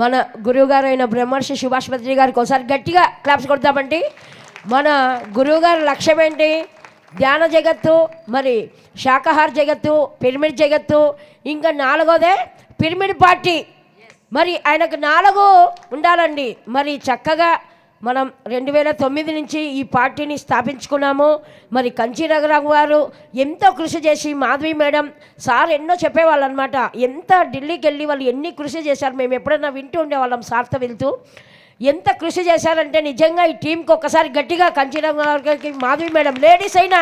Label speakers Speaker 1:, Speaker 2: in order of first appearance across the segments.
Speaker 1: మన గురువుగారు అయిన బ్రహ్మర్షి సుభాష్ గారికి ఒకసారి గట్టిగా క్లాప్స్ కొడతామండి. మన గురువుగారి లక్ష్యం ఏంటి? ధ్యాన జగత్తు మరి శాకాహార జగత్తు పిరమిడ్ జగత్తు ఇంకా నాలుగోదే పిరమిడ్ పార్టీ. మరి ఆయనకు నాలుగు ఉండాలండి. మరి చక్కగా మనం రెండు వేల తొమ్మిది నుంచి ఈ పార్టీని స్థాపించుకున్నాము. మరి కంచి రఘురావు గారు ఎంతో కృషి చేసి మాధవి మేడం సార్ ఎన్నో చెప్పేవాళ్ళు అనమాట ఎంత ఢిల్లీకి వెళ్ళి వాళ్ళు ఎన్ని కృషి చేశారు మేము ఎప్పుడైనా వింటూ ఉండేవాళ్ళం సార్తో వెళ్తూ. ఎంత కృషి చేశారంటే నిజంగా ఈ టీంకి ఒక్కసారి గట్టిగా కంచి గారికి మాధవి మేడం లేడీస్ అయినా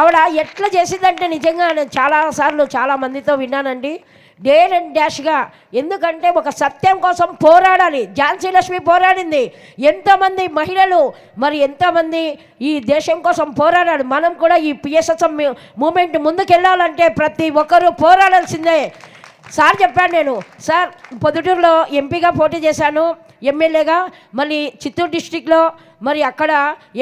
Speaker 1: ఆవిడ ఎట్లా చేసిందంటే నిజంగా నేను చాలాసార్లు చాలా మందితో విన్నానండి. డేర్ అండ్ డాష్గా ఎందుకంటే ఒక సత్యం కోసం పోరాడాలి. ఝాన్సీ లక్ష్మి పోరాడింది. ఎంతమంది మహిళలు మరి ఎంతమంది ఈ దేశం కోసం పోరాడారు? మనం కూడా ఈ పిఎస్ఎస్ఎం మూమెంట్ ముందుకెళ్ళాలంటే ప్రతి ఒక్కరూ పోరాడాల్సిందే. సార్ చెప్పాను నేను. సార్ పొద్దుటూరులో ఎంపీగా పోటీ చేశాను. ఎమ్మెల్యేగా మళ్ళీ చిత్తూరు డిస్టిక్లో మరి అక్కడ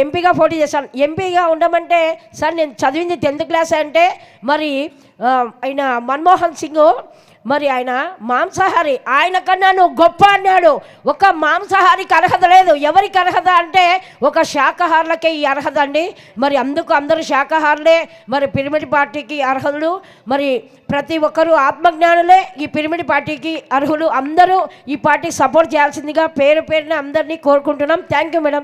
Speaker 1: ఎంపీగా పోటీ చేశాను. ఎంపీగా ఉండమంటే సార్ నేను చదివింది టెన్త్ క్లాస్ అంటే మరి ఆయన మన్మోహన్ సింగ్ మరి ఆయన మాంసాహారి ఆయన కన్నా నువ్వు గొప్ప అన్నాడు. ఒక మాంసాహారికి అర్హత లేదు. ఎవరికి అర్హత అంటే ఒక శాకాహారులకే ఈ అర్హత అండి. మరి అందుకు అందరూ శాకాహారులే మరి పిరమిడ్ పార్టీకి అర్హులు మరి ప్రతి ఒక్కరూ ఆత్మజ్ఞానులే ఈ పిరమిడ్ పార్టీకి అర్హులు అందరూ ఈ పార్టీ సపోర్ట్ చేయాల్సిందిగా పేరు పేరున అందరినీ కోరుకుంటున్నాం. Thank you madam